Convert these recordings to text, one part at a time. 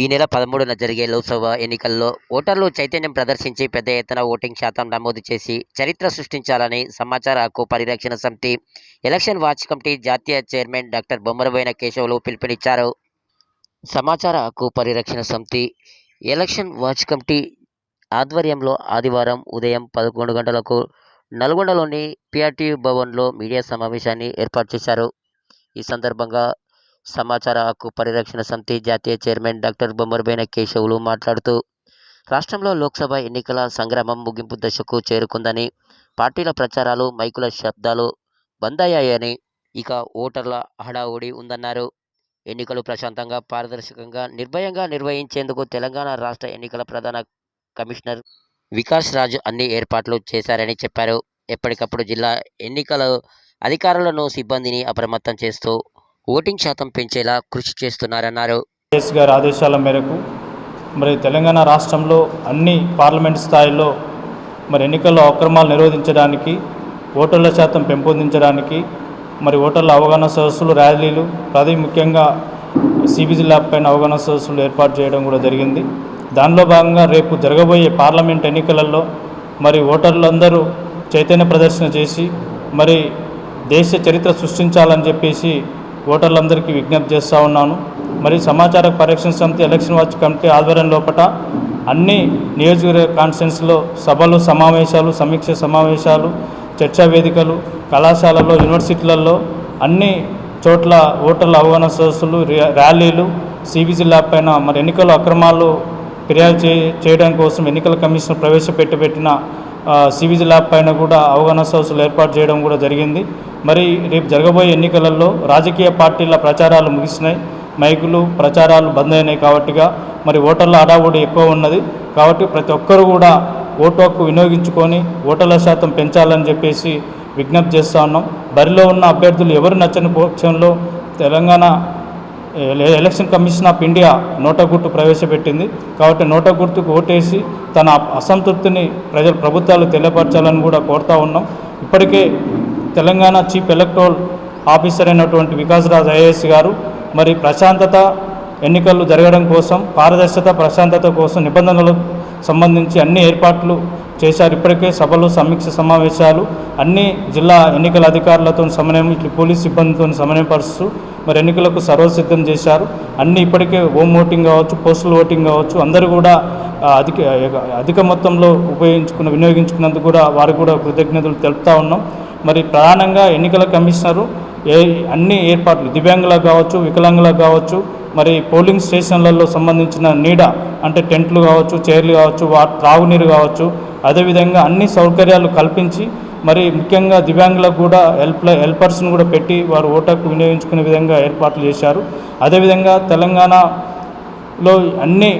ఈ నెల పదమూడున జరిగే లోక్సభ ఎన్నికల్లో ఓటర్లు చైతన్యం ప్రదర్శించి పెద్ద ఎత్తున ఓటింగ్ శాతం నమోదు చేసి చరిత్ర సృష్టించాలని సమాచార హక్కు పరిరక్షణ సమితి ఎలక్షన్ వాచ్ కమిటీ జాతీయ చైర్మన్ డాక్టర్ బొమ్మరబోయిన కేశవులు పిలుపునిచ్చారు. సమాచార హక్కు పరిరక్షణ సమితి ఎలక్షన్ వాచ్ కమిటీ ఆధ్వర్యంలో ఆదివారం ఉదయం పదకొండు గంటలకు నల్గొండలోని పిఆర్టీ భవన్లో మీడియా సమావేశాన్ని ఏర్పాటు చేశారు. ఈ సందర్భంగా సమాచార హక్కు పరిరక్షణ సమితి జాతీయ చైర్మన్ డాక్టర్ బొమ్మరబైన కేశవులు మాట్లాడుతూ రాష్ట్రంలో లోక్సభ ఎన్నికల సంగ్రామం ముగింపు దశకు చేరుకుందని పార్టీల ప్రచారాలు మైకుల శబ్దాలు బంద్ అయ్యాయని ఇక ఓటర్ల హడావుడి ఉందన్నారు. ఎన్నికలు ప్రశాంతంగా పారదర్శకంగా నిర్భయంగా నిర్వహించేందుకు తెలంగాణ రాష్ట్ర ఎన్నికల ప్రధాన కమిషనర్ వికాస్ రాజు అన్ని ఏర్పాట్లు చేశారని చెప్పారు. ఎప్పటికప్పుడు జిల్లా ఎన్నికల అధికారులను సిబ్బందిని అప్రమత్తం చేస్తూ ఓటింగ్ శాతం పెంచేలా కృషి చేస్తున్నారన్నారు. గారి ఆదేశాల మేరకు మరి తెలంగాణ రాష్ట్రంలో అన్ని పార్లమెంట్ స్థాయిలో మరి ఎన్నికల్లో అక్రమాలు నిరోధించడానికి ఓటర్ల శాతం పెంపొందించడానికి మరి ఓటర్ల అవగాహన సదస్సులు ర్యాలీలు ప్రతి ముఖ్యంగా సిబిజి ల్యాబ్ పైన అవగాహన సదస్సులు ఏర్పాటు చేయడం కూడా జరిగింది. దానిలో భాగంగా రేపు జరగబోయే పార్లమెంట్ ఎన్నికలలో మరి ఓటర్లందరూ చైతన్య ప్రదర్శన చేసి మరి దేశ చరిత్ర సృష్టించాలని చెప్పేసి ఓటర్లందరికీ విజ్ఞప్తి చేస్తూ ఉన్నాను. మరి సమాచార పరీక్షణ సమితి ఎలక్షన్ వాచ్ కమిటీ ఆధ్వర్యం లోపల అన్ని నియోజకవర్గ కాన్ఫరెన్స్లో సభలు సమావేశాలు సమీక్ష సమావేశాలు చర్చా వేదికలు కళాశాలలో యూనివర్సిటీలలో అన్ని చోట్ల ఓటర్ల అవగాహన సదస్సులు ర్యాలీలు సిబిజి ల్యాబ్ పైన మరి ఎన్నికల అక్రమాలు ఫిర్యాదు చేయడం కోసం ఎన్నికల కమిషన్ ప్రవేశపెట్టబెట్టిన సివిజ్ ల్యాబ్ పైన కూడా అవగాహన సదస్సులు ఏర్పాటు చేయడం కూడా జరిగింది. మరి రేపు జరగబోయే ఎన్నికలలో రాజకీయ పార్టీల ప్రచారాలు ముగిసినాయి. మైకులు ప్రచారాలు బంద్ అయినాయి కాబట్టిగా మరి ఓటర్ల హడావుడి ఎక్కువ ఉన్నది. కాబట్టి ప్రతి ఒక్కరు కూడా ఓటు హక్కు వినియోగించుకొని ఓటర్ల శాతం పెంచాలని చెప్పేసి విజ్ఞప్తి చేస్తూ ఉన్నాం. బరిలో ఉన్న అభ్యర్థులు ఎవరు నచ్చని పక్షంలో Telangana election commission of India NOTA గుర్తు ప్రవేశపెట్టింది. కాబట్టి నోటా గుర్తుకు ఓటేసి తన అసంతృప్తిని ప్రజలు ప్రభుత్వాలు తెలియపరచాలని కూడా కోరుతా ఉన్నాం. ఇప్పటికే తెలంగాణ చీఫ్ ఎలక్టోరల్ ఆఫీసర్ అయినటువంటి వికాస్ రాజ్ ఐఏఎస్ గారు మరి ప్రశాంతత ఎన్నికలు జరగడం కోసం పారదర్శకత ప్రశాంతత కోసం నిబంధనలు సంబంధించి అన్ని ఏర్పాట్లు చేశారు. ఇప్పటికే సభలు సమీక్ష సమావేశాలు అన్ని జిల్లా ఎన్నికల అధికారులతో సమన్వయం ఇట్లా పోలీస్ సిబ్బందితో సమన్వయపరుస్తూ మరి ఎన్నికలకు సర్వసిద్ధం చేశారు. అన్ని ఇప్పటికే హోమ్ ఓటింగ్ కావచ్చు పోస్టల్ ఓటింగ్ కావచ్చు అందరూ కూడా అధిక అధిక మొత్తంలో ఉపయోగించుకున్న వినియోగించుకున్నందుకు కూడా వారికి కూడా కృతజ్ఞతలు తెలుపుతా ఉన్నాం. మరి ప్రధానంగా ఎన్నికల కమిషనరు ఏ అన్ని ఏర్పాట్లు దివ్యాంగులకు కావచ్చు వికలాంగులకు కావచ్చు మరి పోలింగ్ స్టేషన్లలో సంబంధించిన నీడ అంటే టెంట్లు కావచ్చు చైర్లు కావచ్చు వా త్రాగునీరు కావచ్చు అదేవిధంగా అన్ని సౌకర్యాలు కల్పించి మరి ముఖ్యంగా దివ్యాంగులకు కూడా హెల్ప్ హెల్పర్స్ను కూడా పెట్టి వారు ఓటకు వినియోగించుకునే విధంగా ఏర్పాట్లు చేశారు. అదేవిధంగా తెలంగాణలో అన్ని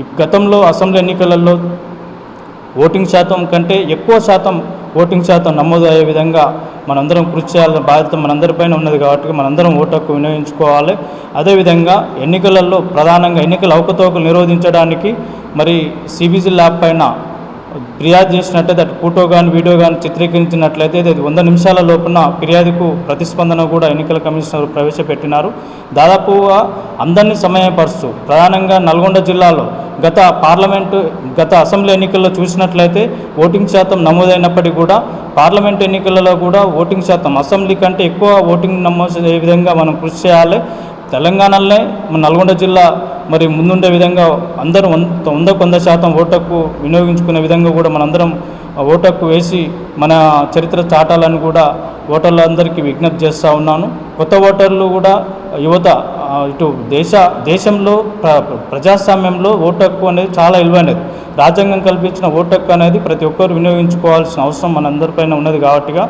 ఈ గతంలో అసెంబ్లీ ఎన్నికలలో ఓటింగ్ శాతం కంటే ఎక్కువ శాతం ఓటింగ్ శాతం నమోదు అయ్యే విధంగా మనందరం కృషి చేయాల్సిన బాధ్యత మనందరిపైన ఉన్నది కాబట్టి మనందరం ఓటకు వినియోగించుకోవాలి. అదేవిధంగా ఎన్నికలలో ప్రధానంగా ఎన్నికల అవకతవకలు నిరోధించడానికి మరి సిబిజి ల్యాబ్ పైన ఫిర్యాదు చేసినట్లయితే అటు ఫోటో కానీ వీడియో కానీ చిత్రీకరించినట్లయితే అది వంద నిమిషాల లోపున ఫిర్యాదుకు ప్రతిస్పందన కూడా ఎన్నికల కమిషనర్ ప్రవేశపెట్టినారు. దాదాపుగా అందరినీ సమయపరుస్తూ ప్రధానంగా నల్గొండ జిల్లాలో గత పార్లమెంటు గత అసెంబ్లీ ఎన్నికల్లో చూసినట్లయితే ఓటింగ్ శాతం నమోదైనప్పటికీ కూడా పార్లమెంట్ ఎన్నికలలో కూడా ఓటింగ్ శాతం అసెంబ్లీ కంటే ఎక్కువ ఓటింగ్ నమోదు ఏ విధంగా మనం కృషి చేయాలి? తెలంగాణలోనే నల్గొండ జిల్లా మరి ముందుండే విధంగా అందరూ వంద వందకు వంద శాతం ఓటకు వినియోగించుకునే విధంగా కూడా మనందరం ఓటకు వేసి మన చరిత్ర చాటాలని కూడా ఓటర్లందరికీ విజ్ఞప్తి చేస్తూ ఉన్నాను. కొత్త ఓటర్లు కూడా యువత ఇటు దేశ దేశంలో ప్ర ప్రజాస్వామ్యంలో ఓటు హక్కు అనేది చాలా విలువైనది రాజ్యాంగం కల్పించిన ఓటు హక్కు అనేది ప్రతి ఒక్కరు వినియోగించుకోవాల్సిన అవసరం మనందరిపైన ఉన్నది కాబట్టిగా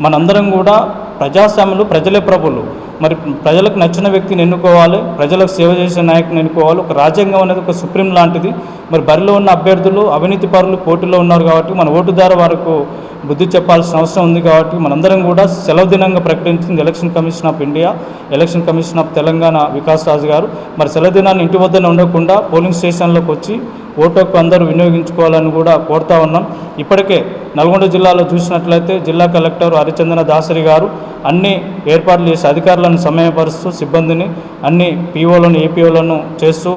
మనందరం కూడా ప్రజాస్వాములు ప్రజలే ప్రభులు. మరి ప్రజలకు నచ్చిన వ్యక్తిని ఎన్నుకోవాలి ప్రజలకు సేవ చేసే నాయకుని ఎన్నుకోవాలి ఒక రాజ్యాంగం అనేది ఒక సుప్రీం లాంటిది. మరి బరిలో ఉన్న అభ్యర్థులు అవినీతి పరులు పోటీలో ఉన్నారు కాబట్టి మన ఓటు ద్వారా వారికి బుద్ధి చెప్పాల్సిన అవసరం ఉంది కాబట్టి మనందరం కూడా సెలవు దినంగా ప్రకటించింది election commission of India election commission of Telangana Vikas Raju garu. మరి సెలవు దినాన్ని ఇంటి వద్దనే ఉండకుండా పోలింగ్ స్టేషన్లోకి వచ్చి ఓటు హక్కు అందరూ వినియోగించుకోవాలని కూడా కోరుతా ఉన్నాం. ఇప్పటికే నల్గొండ జిల్లాలో చూసినట్లయితే జిల్లా కలెక్టర్ హరిచందన దాసరి గారు అన్ని ఏర్పాట్లు చేసి అధికారులను సమయపరుస్తూ సిబ్బందిని అన్ని పీఓలను ఏపీఓలను చేస్తూ